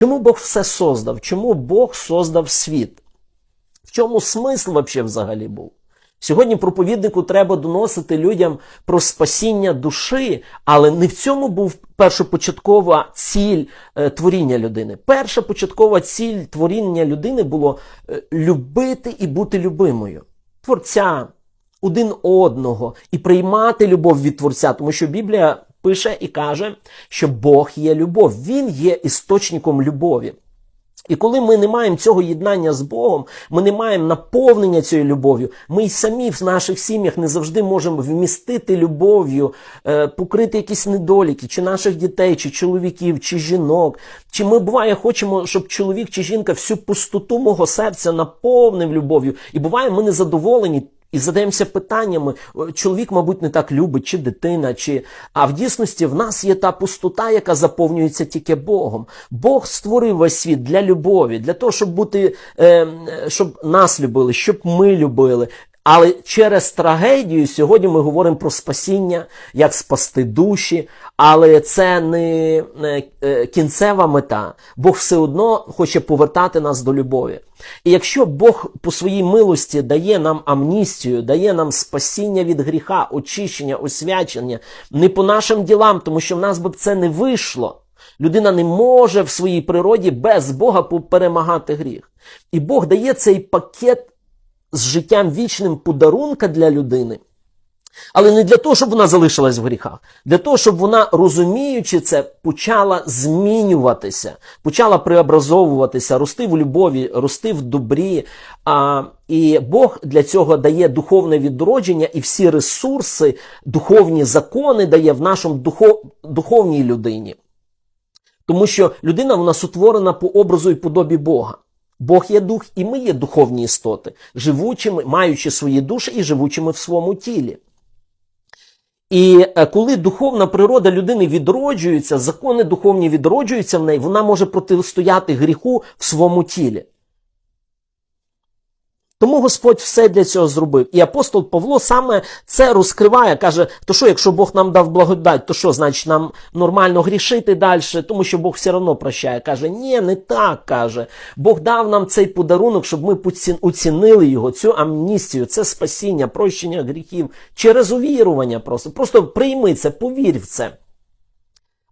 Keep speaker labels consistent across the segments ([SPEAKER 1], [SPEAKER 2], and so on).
[SPEAKER 1] Чому Бог все создав? Чому Бог создав світ? В чому смисл вообще взагалі був? Сьогодні проповіднику треба доносити людям про спасіння душі, але не в цьому був першопочаткова ціль е, творіння людини. Перша початкова ціль творіння людини було е, любити і бути любимою. Творця, один одного і приймати любов від Творця, тому що Біблія пише і каже, що Бог є любов, Він є істочником любові. І коли ми не маємо цього єднання з Богом, ми не маємо наповнення цією любов'ю, ми й самі в наших сім'ях не завжди можемо вмістити любов'ю, е, покрити якісь недоліки, чи наших дітей, чи чоловіків, чи жінок. Чи ми буває хочемо, щоб чоловік чи жінка всю пустоту мого серця наповнив любов'ю. І буває, ми не задоволені. І задаємося питаннями, чоловік, мабуть, не так любить, чи дитина, чи а в дійсності в нас є та пустота, яка заповнюється тільки Богом. Бог створив весь світ для любові, для того, щоб бути, е, е, щоб нас любили, щоб ми любили. Але через трагедію сьогодні ми говоримо про спасіння, як спасти душі, але це не е, кінцева мета. Бог все одно хоче повертати нас до любові. І якщо Бог по своїй милості дає нам амністію, дає нам спасіння від гріха, очищення, освячення, не по нашим ділам, тому що в нас би це не вийшло. Людина не може в своїй природі без Бога перемагати гріх. І Бог дає цей пакет з життям вічним подарунка для людини, але не для того, щоб вона залишилась в гріхах, для того, щоб вона, розуміючи це, почала змінюватися, почала преобразовуватися, рости в любові, рости в добрі. А, І Бог для цього дає духовне відродження і всі ресурси, духовні закони дає в нашому духов, духовній людині. Тому що людина вона сотворена по образу і подобі Бога. Бог є дух, і ми є духовні істоти, живучими, маючи свої душі і живучими в своєму тілі. І е, коли духовна природа людини відроджується, закони духовні відроджуються в неї, вона може протистояти гріху в своєму тілі. Тому Господь все для цього зробив. І апостол Павло саме це розкриває, каже: то що, якщо Бог нам дав благодать, то що, значить, нам нормально грішити далі, тому що Бог все одно прощає. Каже, ні, не так каже. Бог дав нам цей подарунок, щоб ми оцінили його, цю амністію, це спасіння, прощення гріхів через увірування. Просто Просто прийми це, повір в це.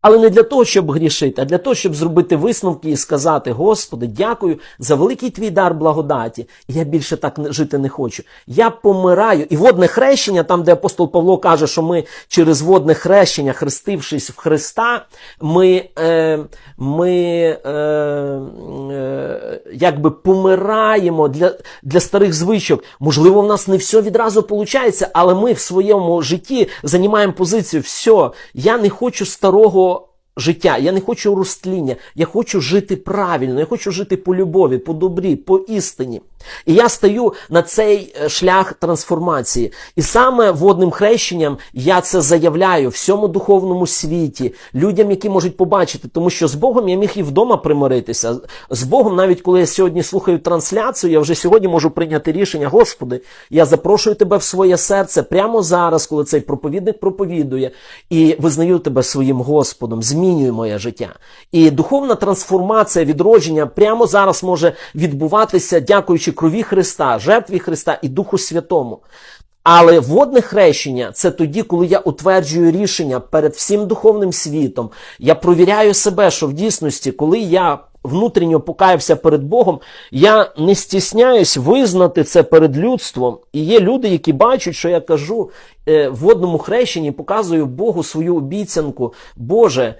[SPEAKER 1] Але не для того, щоб грішити, а для того, щоб зробити висновки і сказати: Господи, дякую за великий твій дар благодаті. Я більше так жити не хочу. Я помираю. І водне хрещення, там, де апостол Павло каже, що ми через водне хрещення, хрестившись в Христа, ми е, ми е, е, якби помираємо для, для старих звичок. Можливо, в нас не все відразу виходить, але ми в своєму житті займаємо позицію: все, я не хочу старого життя. Я не хочу розтління, я хочу жити правильно, я хочу жити по любові, по добрі, по істині. І я стаю на цей е, шлях трансформації. І саме водним хрещенням я це заявляю всьому духовному світі, людям, які можуть побачити, тому що з Богом я міг і вдома примиритися. З Богом, навіть коли я сьогодні слухаю трансляцію, я вже сьогодні можу прийняти рішення, Господи, я запрошую тебе в своє серце прямо зараз, коли цей проповідник проповідує, і визнаю тебе своїм Господом, змінюю моє життя. І духовна трансформація, відродження прямо зараз може відбуватися, дякуючи крові Христа, жертві Христа і Духу Святому. Але водне хрещення це тоді, коли я утверджую рішення перед всім духовним світом. Я провіряю себе, що в дійсності, коли я внутрішньо покаявся перед Богом, я не стісняюсь визнати це перед людством. І є люди, які бачать, що я кажу е, в водному хрещенні, показую Богу свою обіцянку. Боже,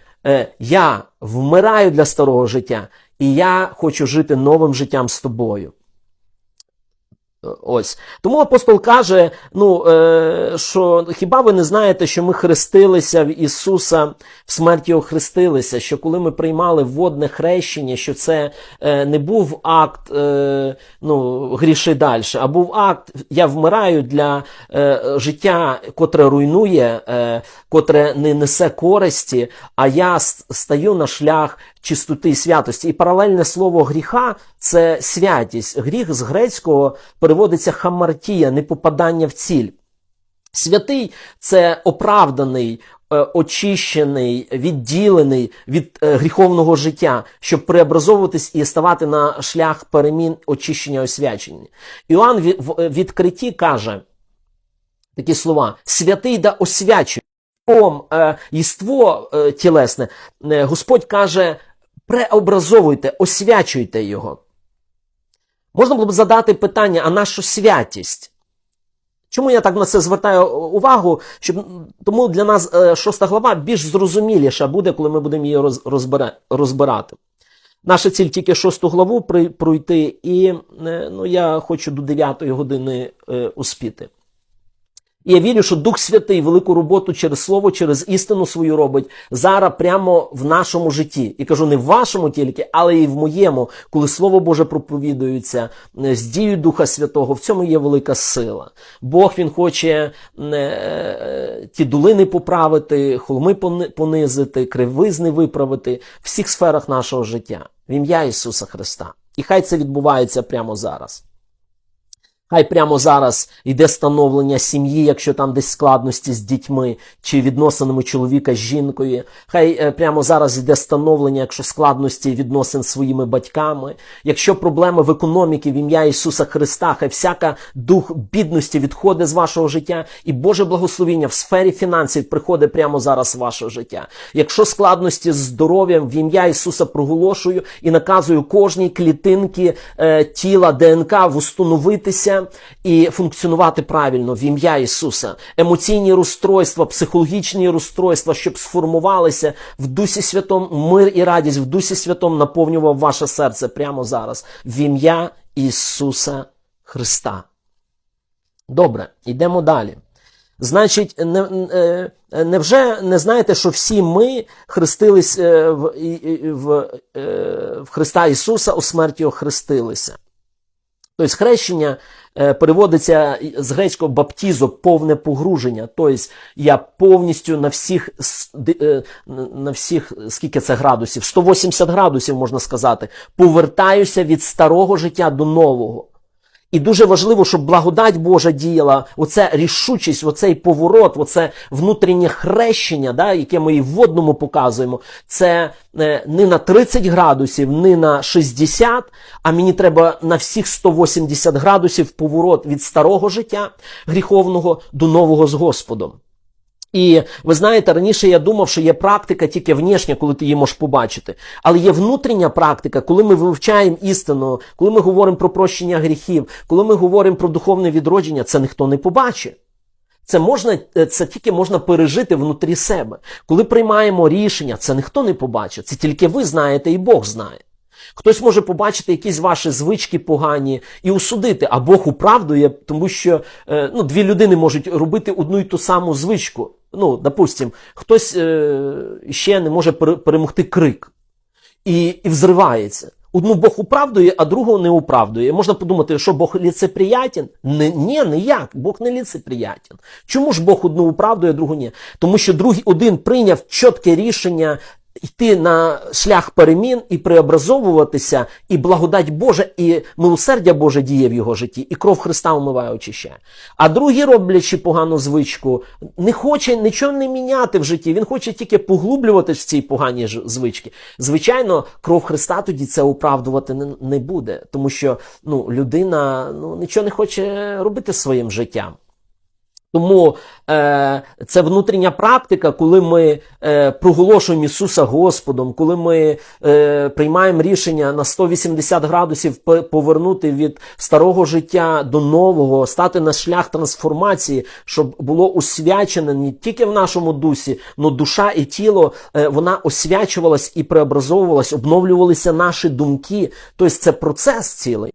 [SPEAKER 1] я вмираю для старого життя, і я хочу жити новим життям з тобою. Ось тому апостол каже: ну е, що хіба ви не знаєте, що ми хрестилися в Ісуса в смерті охрестилися? Що коли ми приймали водне хрещення, що це е, не був акт е, ну, гріши далі, а був акт, я вмираю для е, життя, котре руйнує, е, котре не несе користі, а я стаю на шлях чистоти і святості. І паралельне слово гріха це святість. Гріх з грецького переводиться хамартія, непопадання в ціль. Святий це оправданий, е, очищений, відділений від е, гріховного життя, щоб преобразовуватись і ставати на шлях перемін очищення освячення. Іоанн в е, відкритті каже такі слова: святий да освячує. Єство тілесне, Господь каже, преобразовуйте, освячуйте його. Можна було б задати питання, а нашу святість? Чому я так на це звертаю увагу? Щоб, тому для нас е, шоста глава більш зрозуміліша буде, коли ми будемо її розбирати. Наша ціль тільки шосту главу пройти, і е, ну, я хочу до 9 години е, успіти. І я вірю, що Дух Святий велику роботу через слово, через істину свою робить зараз прямо в нашому житті. І кажу не в вашому тільки, але і в моєму, коли Слово Боже проповідується е, з дією Духа Святого. В цьому є велика сила. Бог він хоче е, ті долини поправити, холми понизити, кривизни виправити в всіх сферах нашого життя. В ім'я Ісуса Христа. І хай це відбувається прямо зараз. Хай прямо зараз йде становлення сім'ї, якщо там десь складності з дітьми чи відносинами чоловіка з жінкою. Хай е, прямо зараз йде становлення, якщо складності відносин з своїми батьками. Якщо проблеми в економіці в ім'я Ісуса Христа, хай всяка дух бідності відходить з вашого життя, і Боже благословіння в сфері фінансів приходить прямо зараз в ваше життя. Якщо складності з здоров'ям в ім'я Ісуса проголошую і наказую кожній клітинці е, тіла ДНК встановитися і функціонувати правильно в ім'я Ісуса. Емоційні розстройства, психологічні розстройства, щоб сформувалися в Дусі Святому, мир і радість в Дусі Святому наповнював ваше серце прямо зараз в ім'я Ісуса Христа. Добре, йдемо далі. Значить, не, е, невже не знаєте, що всі ми хрестились е, в, в, е, в Христа Ісуса, у смерті Його хрестилися? Тобто хрещення е, переводиться з грецького баптізо, повне погруження. Тобто я повністю на всіх, е, на всіх, скільки це градусів, 180 градусів можна сказати, повертаюся від старого життя до нового. І дуже важливо, щоб благодать Божа діяла, оця рішучість, оцей поворот, оце внутрішнє хрещення, да, яке ми і в водному показуємо, це е, не на 30 градусів, не на 60, а мені треба на всіх 180 градусів поворот від старого життя гріховного до нового з Господом. І ви знаєте, раніше я думав, що є практика тільки внешня, коли ти її можеш побачити. Але є внутрішня практика, коли ми вивчаємо істину, коли ми говоримо про прощення гріхів, коли ми говоримо про духовне відродження, це ніхто не побачить. Це можна, е, це тільки можна пережити внутрі себе. Коли приймаємо рішення, це ніхто не побачить. Це тільки ви знаєте і Бог знає. Хтось може побачити якісь ваші звички погані і осудити, а Бог управдує, тому що е, ну, дві людини можуть робити одну і ту саму звичку. Ну, допустим, хтось е, ще не може пере- перемогти крик і, і взривається. Одну Бог управдує, а другу не управдує. Можна подумати, що Бог ліцеприятен? Не, ні, ніяк. Бог не ліцеприятен. Чому ж Бог одну управдує, а другу ні? Тому що другий один прийняв чітке рішення йти на шлях перемін і преобразовуватися, і благодать Божа, і милосердя Боже діє в його житті, і кров Христа омиває очищає. А другий, роблячи погану звичку, не хоче нічого не міняти в житті. Він хоче тільки поглублюватись в цій поганій звичці. Звичайно, кров Христа тоді це оправдувати не буде, тому що ну, людина ну, нічого не хоче робити своїм життям. Тому е, це внутрішня практика, коли ми е, проголошуємо Ісуса Господом, коли ми е, приймаємо рішення на 180 градусів повернути від старого життя до нового, стати на шлях трансформації, щоб було освячене не тільки в нашому дусі, але душа і тіло е, вона освячувалась і преобразовувалась, обновлювалися наші думки. Тобто це процес цілий.